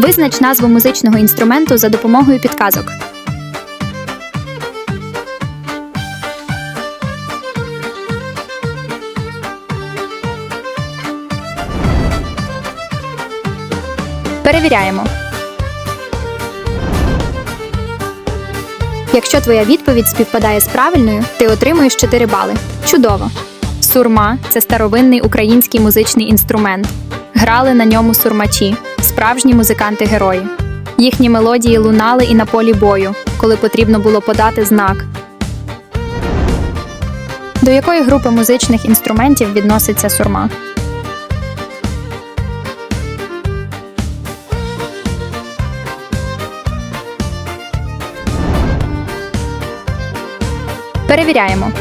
Визнач назву музичного інструменту за допомогою підказок. Перевіряємо. Якщо твоя відповідь співпадає з правильною, ти отримуєш 4 бали. Чудово! Сурма це старовинний український музичний інструмент. Грали на ньому сурмачі, справжні музиканти-герої. Їхні мелодії лунали і на полі бою, коли потрібно було подати знак. До якої групи музичних інструментів відноситься сурма? Перевіряємо.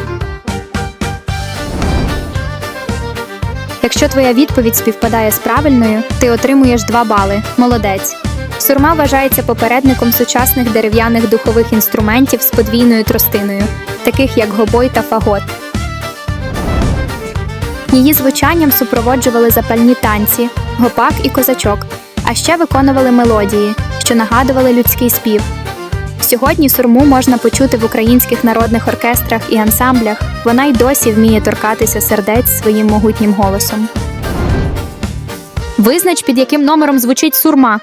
Якщо твоя відповідь співпадає з правильною, ти отримуєш 2 бали. Молодець. Сурма вважається попередником сучасних дерев'яних духових інструментів з подвійною тростиною, таких як гобой та фагот. Її звучанням супроводжували запальні танці, гопак і козачок, а ще виконували мелодії, що нагадували людський спів. Сьогодні сурму можна почути в українських народних оркестрах і ансамблях. Вона й досі вміє торкатися сердець своїм могутнім голосом. Визнач, під яким номером звучить сурма.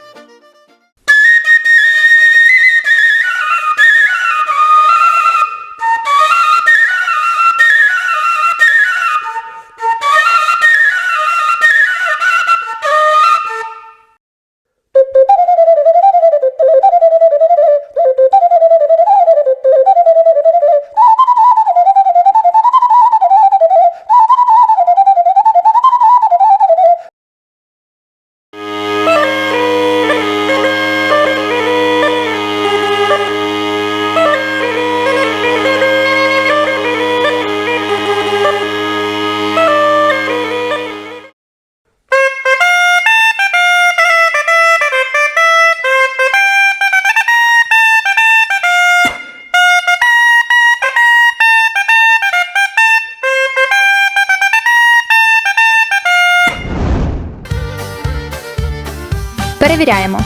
Перевіряємо.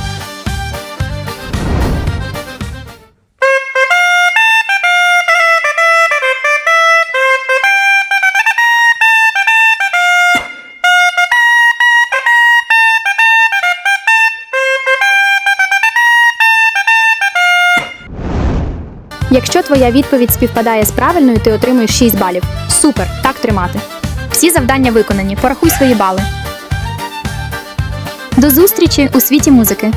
Якщо твоя відповідь співпадає з правильною, ти отримуєш 6 балів. Супер! Так тримати. Всі завдання виконані. Порахуй свої бали. До зустрічі у світі музики.